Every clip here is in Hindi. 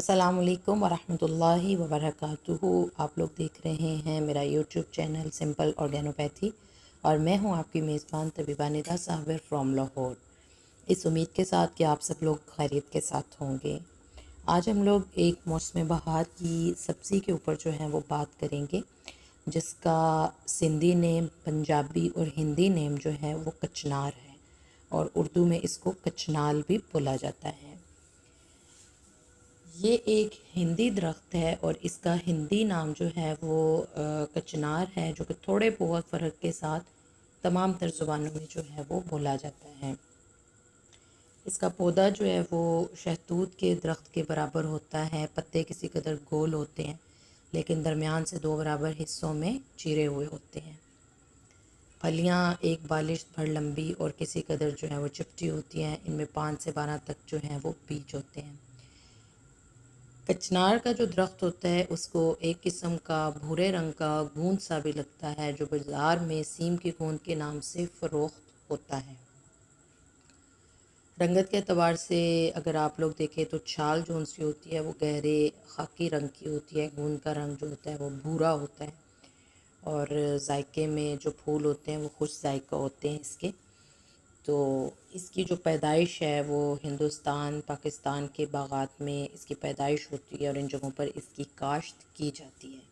असलकम वरहमतुल्लाहि वबरकातुहू आप लोग देख रहे हैं मेरा यूट्यूब चैनल सिंपल ऑर्गेनोपैथी और मैं हूँ आपकी मेज़बान तबीबा निदा साबिर फ्रॉम लाहौर। इस उम्मीद के साथ कि आप सब लोग खैरियत के साथ होंगे। आज हम लोग एक मौसम बहार की सब्ज़ी के ऊपर जो है वो बात करेंगे, जिसका सिंधी नेम, पंजाबी और हिंदी नेम जो है वो कचनार है और उर्दू में इसको कचनाल भी बोला जाता है। ये एक हिंदी दरख्त है और इसका हिंदी नाम जो है वो कचनार है, जो कि थोड़े बहुत फ़र्क के साथ तमाम तर ज़ुबानों में जो है वो बोला जाता है। इसका पौधा जो है वो शहतूत के दरख्त के बराबर होता है, पत्ते किसी कदर गोल होते हैं, लेकिन दरमियान से दो बराबर हिस्सों में चिरे हुए होते हैं। फलियाँ एक बालिश भर लंबी और किसी कदर जो है वो चिपटी होती हैं, इनमें पाँच से बारह तक जो हैं वो बीज होते हैं। कचनार का जो दरख्त होता है, उसको एक किस्म का भूरे रंग का गूंद सा भी लगता है, जो बाज़ार में सीम की गूंद के नाम से फ़रोख्त होता है। रंगत के अतबार से अगर आप लोग देखें तो छाल जो उनसी होती है, वो गहरे खाकी रंग की होती है। गूंद का रंग जो होता है, वो भूरा होता है। और जायके में जो फूल होते हैं, वो खुश जायका होते हैं इसके। तो इसकी जो पैदाइश है वो हिंदुस्तान, पाकिस्तान के बागात में इसकी पैदाइश होती है और इन जगहों पर इसकी काश्त की जाती है।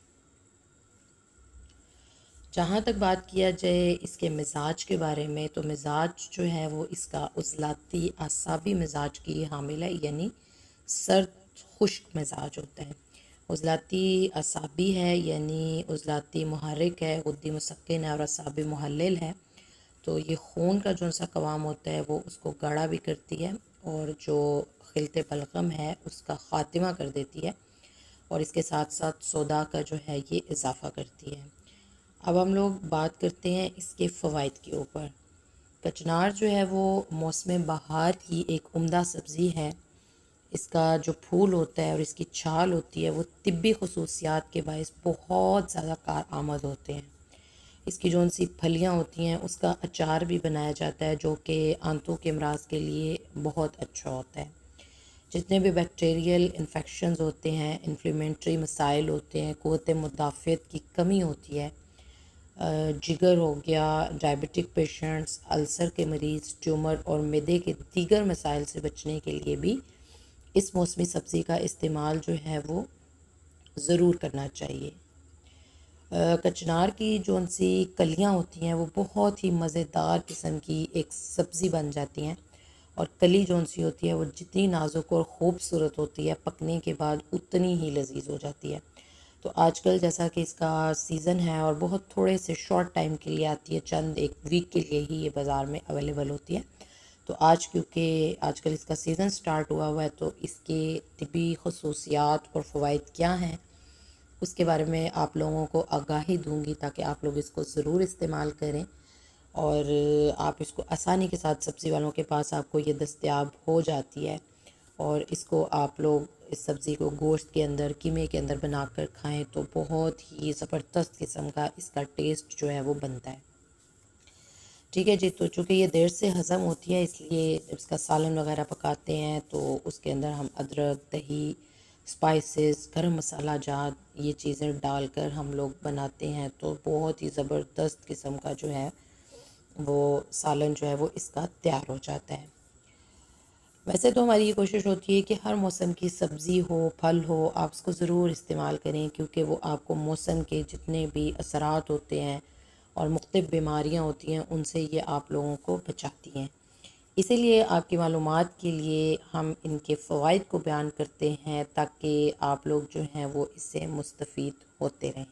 जहाँ तक बात किया जाए इसके मिजाज के बारे में तो मिजाज जो है वो इसका उजलाती, आसाबी मिजाज की हामिल है, यानी सर्द, खुश्क मिजाज होता है। उजलाती असाबी है, यानी उजलाती महरक है गुद्दी मुसक्न है और असाबी महल है। तो ये खून का जो सा कवाम होता है वो उसको गाढ़ा भी करती है और जो खिलते बलगम है उसका ख़ात्मा कर देती है और इसके साथ साथ सौदा का जो है ये इजाफ़ा करती है। अब हम लोग बात करते हैं इसके फ़वाद के ऊपर। कचनार जो है वो मौसम बहार की एक उम्दा सब्ज़ी है। इसका जो फूल होता है और इसकी छाल होती है वो तिब्बी खसूसियात के बायस बहुत ज़्यादा कार आमद होते हैं। इसकी जो सी फलियाँ होती हैं, उसका अचार भी बनाया जाता है, जो कि आंतों के अमराज के लिए बहुत अच्छा होता है। जितने भी बैक्टीरियल इन्फेक्शन होते हैं इन्फ्लेमेंट्री मसाइल होते हैं क़वत मुदाफ़त की कमी होती है जिगर हो गया डायबिटिक पेशेंट्स अल्सर के मरीज़, ट्यूमर और मैदे के दीगर मसाइल से बचने के लिए भी इस मौसमी सब्ज़ी का इस्तेमाल जो है वो ज़रूर करना चाहिए। कचनार की जो सी कलियाँ होती हैं, वो बहुत ही मज़ेदार किस्म की एक सब्ज़ी बन जाती हैं। और कली जो सी होती है, वो जितनी नाजुक और ख़ूबसूरत होती है, पकने के बाद उतनी ही लजीज हो जाती है। तो आजकल जैसा कि इसका सीज़न है और बहुत थोड़े से शॉर्ट टाइम के लिए आती है, चंद एक वीक के लिए ही ये बाज़ार में अवेलेबल होती है। तो आज क्योंकि आजकल इसका सीज़न स्टार्ट हुआ हुआ है तो इसके तबी खसूसियात और फ़वाद क्या हैं उसके बारे में आप लोगों को आगाही दूँगी ताकि आप लोग इसको ज़रूर इस्तेमाल करें और आप इसको आसानी के साथ सब्ज़ी वालों के पास आपको ये दस्तियाब हो जाती है और इसको आप लोग इस सब्ज़ी को गोश्त के अंदर, कीमे के अंदर बना कर खाएँ तो बहुत ही ज़बरदस्त किस्म का इसका टेस्ट जो है वो बनता है। ठीक है जी तो चूँकि ये देर से हज़म होती है, इसलिए इसका सालन वगैरह पकाते हैं तो उसके अंदर हम अदरक, दही स्पाइसेस गरम मसाला जात, ये चीज़ें डालकर हम लोग बनाते हैं तो बहुत ही ज़बरदस्त किस्म का जो है, वो सालन जो है, वो इसका तैयार हो जाता है। वैसे तो हमारी ये कोशिश होती है कि हर मौसम की सब्ज़ी हो, फल हो, आप उसको ज़रूर इस्तेमाल करें, क्योंकि वो आपको मौसम के जितने भी असरात होते हैं और मुख्तफ बीमारियाँ होती हैं, उनसे ये आप लोगों को बचाती हैं। इसीलिए आपकी मालूम के लिए हम इनके फ़वाद को बयान करते हैं ताकि आप लोग जो हैं वो इससे मुस्तफ़ होते रहें।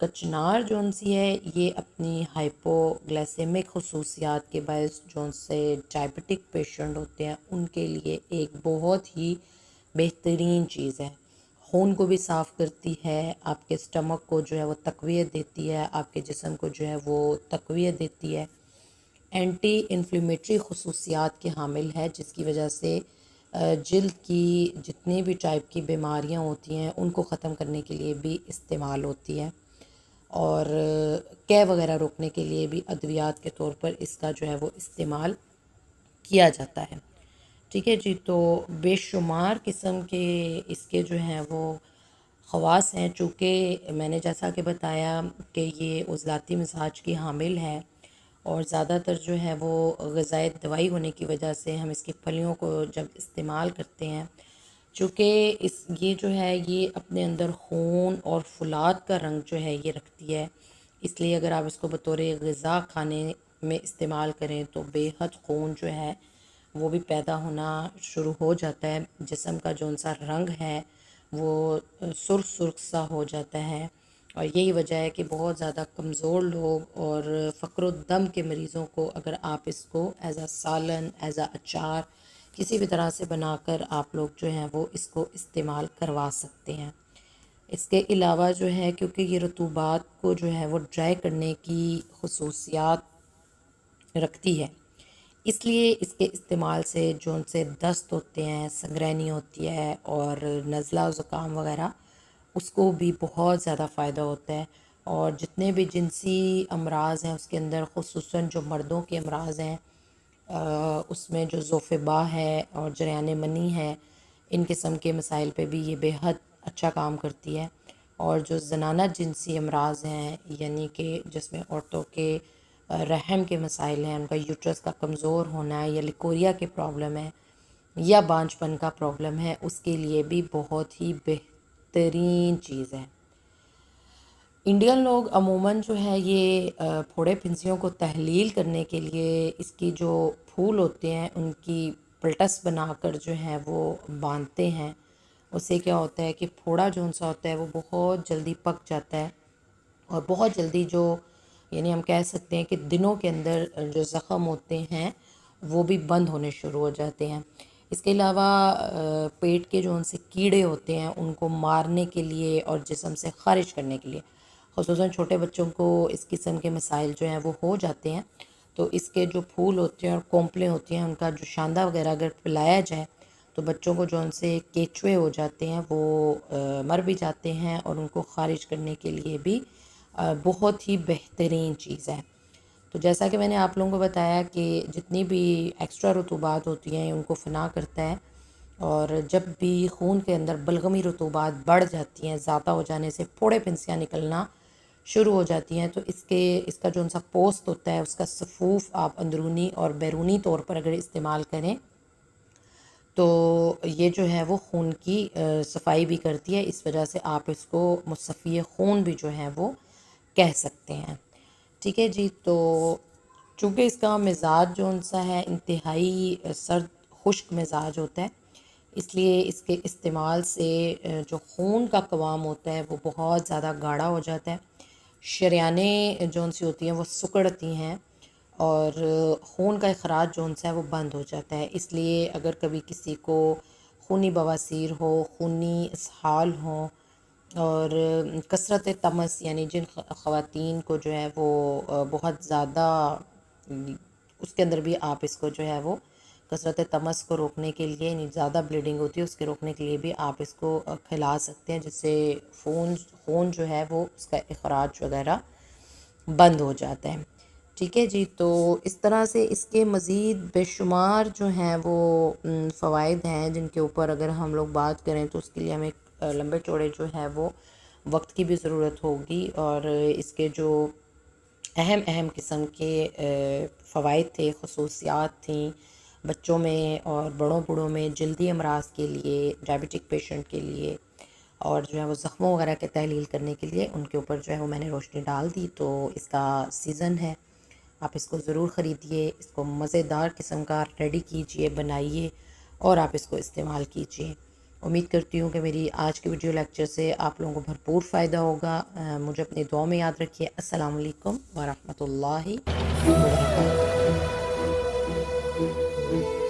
कचनार जो सी है, ये अपनी हाइपोग्लाइसेमिक खसूसियात के बायस जो से डायबिटिक पेशेंट होते हैं, उनके लिए एक बहुत ही बेहतरीन चीज़ है। खून को भी साफ़ करती है, आपके स्टमक को जो है वो तकवीत देती है, आपके जिसम को जो है वो तकवीत देती है। एंटी इन्फ्लेमेटरी खसूसियात के हामिल है, जिसकी वजह से जल्द की जितनी भी टाइप की बीमारियाँ होती हैं, उनको ख़त्म करने के लिए भी इस्तेमाल होती है। और कै वगैरह रोकने के लिए भी अद्वियात के तौर पर इसका जो है वो इस्तेमाल किया जाता है। ठीक है जी तो बेशुमार किस्म के इसके जो हैं वो ख़वास हैं, चूँकि मैंने जैसा कि बताया कि ये उजलाती मिजाज की हामिल है और ज़्यादातर जो है वो गज़ाई दवाई होने की वजह से हम इसकी फलियों को जब इस्तेमाल करते हैं, चूँकि इस, ये जो है, ये अपने अंदर खून और फुलाद का रंग जो है ये रखती है। इसलिए अगर आप इसको बतौर गज़ा खाने में इस्तेमाल करें तो बेहद खून जो है वो भी पैदा होना शुरू हो जाता है। जिसम का जो सा रंग है वो सुर्ख सुर्ख सा हो जाता है। और यही वजह है कि बहुत ज़्यादा कमज़ोर लोग और फ़क्र दम के मरीज़ों को अगर आप इसको एज़ आ सालन एज़ आ अचार किसी भी तरह से बनाकर आप लोग जो हैं वो इसको इस्तेमाल करवा सकते हैं। इसके अलावा जो है क्योंकि ये रतूबात को जो है वो ड्राई करने की खसूसियात रखती है, इसलिए इसके इस्तेमाल से जो उनसे दस्त होते हैं संग्रहनी होती है और नज़ला ज़ुकाम वगैरह उसको भी बहुत ज़्यादा फ़ायदा होता है। और जितने भी जिनसी अमराज हैं उसके अंदर खसूस जो मर्दों के अमराज हैं उसमें जो जोफ़बा है और जरियान मनी है, इन किस्म के मसाइल पे भी ये बेहद अच्छा काम करती है। और जो जनाना जिनसी अमराज हैं, यानी कि जिसमें औरतों के रहम के मसाइल हैं, उनका यूट्रस का कमज़ोर होना है या लिकोरिया के प्रॉब्लम है, या बांझपन का प्रॉब्लम है, उसके लिए भी बहुत ही बेहतरीन चीज़ है। इंडियन लोग अमूमन जो है ये फोड़े फिंसियों को तहलील करने के लिए इसकी जो फूल होते हैं, उनकी पलटस बनाकर जो है वो बांधते हैं। उससे क्या होता है कि फोड़ा जो सा होता है वो बहुत जल्दी पक जाता है और बहुत जल्दी जो, यानी हम कह सकते हैं कि दिनों के अंदर जो ज़ख़म होते हैं वो भी बंद होने शुरू हो जाते हैं। इसके अलावा पेट के जो उनसे कीड़े होते हैं उनको मारने के लिए और जिसम से ख़ारिज करने के लिए खसूस छोटे बच्चों को इस किस्म के मसाइल जो हैं वो हो जाते हैं। तो इसके जो फूल होते हैं और कोंपलें होती हैं उनका जो शानदा वगैरह अगर पिलाया जाए तो बच्चों को जो उनसे केचुए हो जाते हैं वो आ, मर भी जाते हैं और उनको ख़ारिज करने के लिए भी आ, बहुत ही बेहतरीन चीज़ है। तो जैसा कि मैंने आप लोगों को बताया कि जितनी भी एक्स्ट्रा रतूबात होती हैं उनको फना करता है और जब भी खून के अंदर बलगमी रतूबात बढ़ जाती हैं, ज़्यादा हो जाने से फोड़े पिंसियाँ निकलना शुरू हो जाती हैं तो इसके, इसका जो सा पोस्ट होता है, उसका सफूफ आप अंदरूनी और बैरूनी तौर पर अगर इस्तेमाल करें तो ये जो है वो खून की सफ़ाई भी करती है। इस वजह से आप इसको मुसफ़ी खून भी जो है वो कह सकते हैं। ठीक है जी? तो चूँकि इसका मिजाज जो सा है, इंतहाई सर्द, खुश्क मिजाज होता है, इसलिए इसके इस्तेमाल से जो खून का कवाम होता है, वो बहुत ज़्यादा गाढ़ा हो जाता है। शरियाने जो सी होती हैं, वो सुकड़ती हैं और खून का अखराज जो सा है, वो बंद हो जाता है। इसलिए अगर कभी किसी को खूनी बवासीर हो, खूनी इसहाल हो और कसरत तमस, यानी जिन ख़वातीन को जो है वो बहुत ज़्यादा उसके अंदर भी आप इसको जो है वो, कसरत तमस को रोकने के लिए, यानी ज़्यादा ब्लीडिंग होती है, उसके रोकने के लिए भी आप इसको खिला सकते हैं, जिससे फ़ोन खून जो है वो, उसका अखराज वगैरह बंद हो जाता है। ठीक है जी तो इस तरह से इसके मज़ीद बेशुमार जो हैं वो फ़वाद हैं, जिनके ऊपर अगर हम लोग बात करें तो उसके लिए हमें लंबे चौड़े जो है वो वक्त की भी ज़रूरत होगी और इसके जो अहम अहम किस्म के फ़वाद थे, खसूसियात थी बच्चों में और बड़ों बूढ़ों में जल्दी अमराज के लिए, डायबिटिक पेशेंट के लिए और जो है वो ज़ख्मों वगैरह के तहलील करने के लिए उनके ऊपर जो है वो मैंने रोशनी डाल दी। तो इसका सीज़न है। आप इसको ज़रूर ख़रीदिए, इसको मज़ेदार किस्म का रेडी कीजिए, बनाइए और आप इसको इस्तेमाल कीजिए। उम्मीद करती हूँ कि मेरी आज की वीडियो लेक्चर से आप लोगों को भरपूर फ़ायदा होगा। मुझे अपने दुआ में याद रखिए। असलकम वरहमल वर्का